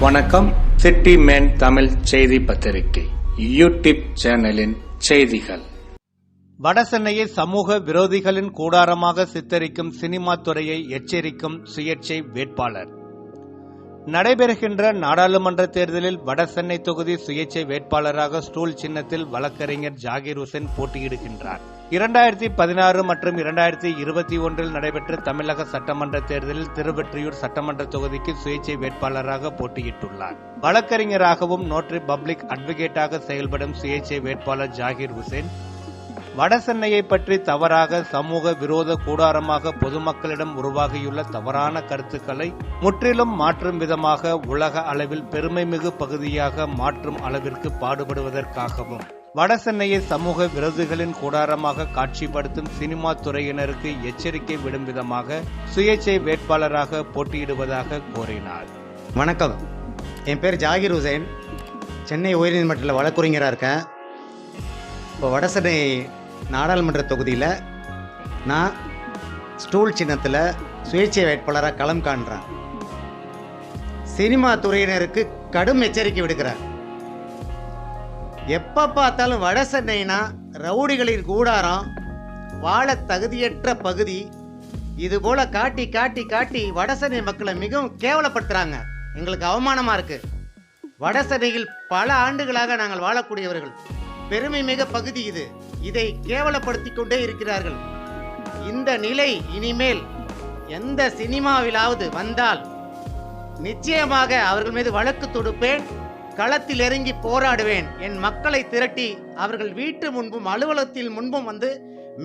வணக்கம். City man Tamil செய்தி பத்திரிகை. யூடியூப் சேனலின் செய்திகள். வடசென்னையை சமூக விரோதிகளின் கூடாரமாக சித்தரிக்கும் சினிமா துறையை எச்சரிக்கும் சுயேட்சை வேட்பாளர். நடைபெறுகின்ற நாடாளுமன்ற தேர்தலில் வடசென்னை தொகுதி சுயேட்சை வேட்பாளராக ஸ்டூல் சின்னத்தில் வழக்கறிஞர் ஜாகிர் ஹுசேன் போட்டியிடுகின்றார். இரண்டாயிரத்தி பதினாறு மற்றும் இரண்டாயிரத்தி இருபத்தி ஒன்றில் நடைபெற்ற தமிழக சட்டமன்ற தேர்தலில் திருவெற்றியூர் சட்டமன்ற தொகுதிக்கு சுயேட்சை வேட்பாளராக போட்டியிட்டுள்ளார். வழக்கறிஞராகவும் நோட்டரி பப்ளிக் அட்வொகேட்டாக செயல்படும் சுயேட்சை வேட்பாளர் ஜாகிர் ஹுசேன் வடசென்னையை பற்றி தவறாக சமூக விரோத கூடாரமாக பொதுமக்களிடம் உருவாகியுள்ள தவறான கருத்துக்களை முற்றிலும் மாற்றும் விதமாக உலக அளவில் பெருமைமிகு பகுதியாக மாற்றும் அளவிற்கு பாடுபடுவதற்காகவும் வடசென்னையை சமூக விரோதிகளின் கூடாரமாக காட்சிப்படுத்தும் சினிமா துறையினருக்கு எச்சரிக்கை விடும் விதமாக சுயேட்சை வேட்பாளராக போட்டியிடுவதாக கூறினார். வணக்கம். என் பேர் ஜாகிர் ஹுசைன் சென்னை உயர்நீதிமன்றத்தில் வழக்குரைஞராக இருக்கேன். இப்போ வடசென்னை நாடாளுமன்ற தொகுதியில் நான் ஸ்டூல் சின்னத்தில் சுயேட்சை வேட்பாளராக களம் காண்றேன். சினிமா துறையினருக்கு கடும் எச்சரிக்கை விடுக்கிறேன். எப்போ பார்த்தாலும் வடசென்னைனா ரவுடிகளின் கூடாரம் வாழ தகுதியற்ற பகுதி. இது போல காட்டி காட்டி காட்டி வடசென்னை மக்களை மிகவும் கேவலப்படுத்துறாங்க. எங்களுக்கு அவமானமா இருக்கு. வடசென்னையில் பல ஆண்டுகளாக நாங்கள் வாழக்கூடியவர்கள். பெருமை மிக பகுதி இது. இதை கேவலப்படுத்திக் கொண்டே இருக்கிறார்கள். இந்த நிலை இனிமேல் எந்த சினிமாவிலாவது வந்தால் நிச்சயமாக அவர்கள் மீது வழக்கு தொடுப்பேன். களத்தில் இறங்கி போராடுவேன். என் மக்களை திரட்டி அவர்கள் வீட்டு முன்பும் அலுவலகத்தில் முன்பும் வந்து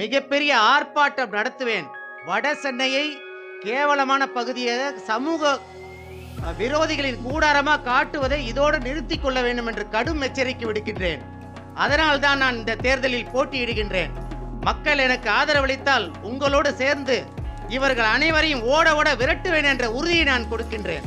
மிகப்பெரிய ஆர்ப்பாட்டம் நடத்துவேன். வட சென்னையை கேவலமான பகுதியை சமூக விரோதிகளின் கூடாரமாக காட்டுவதை இதோடு நிறுத்திக் கொள்ள வேண்டும் என்று கடும் எச்சரிக்கை விடுக்கின்றேன். அதனால் தான் நான் இந்த தேர்தலில் போட்டியிடுகின்றேன். மக்கள் எனக்கு ஆதரவளித்தால் உங்களோடு சேர்ந்து இவர்கள் அனைவரையும் ஓட ஓட விரட்டுவேன் என்ற உறுதியை நான் கொடுக்கின்றேன்.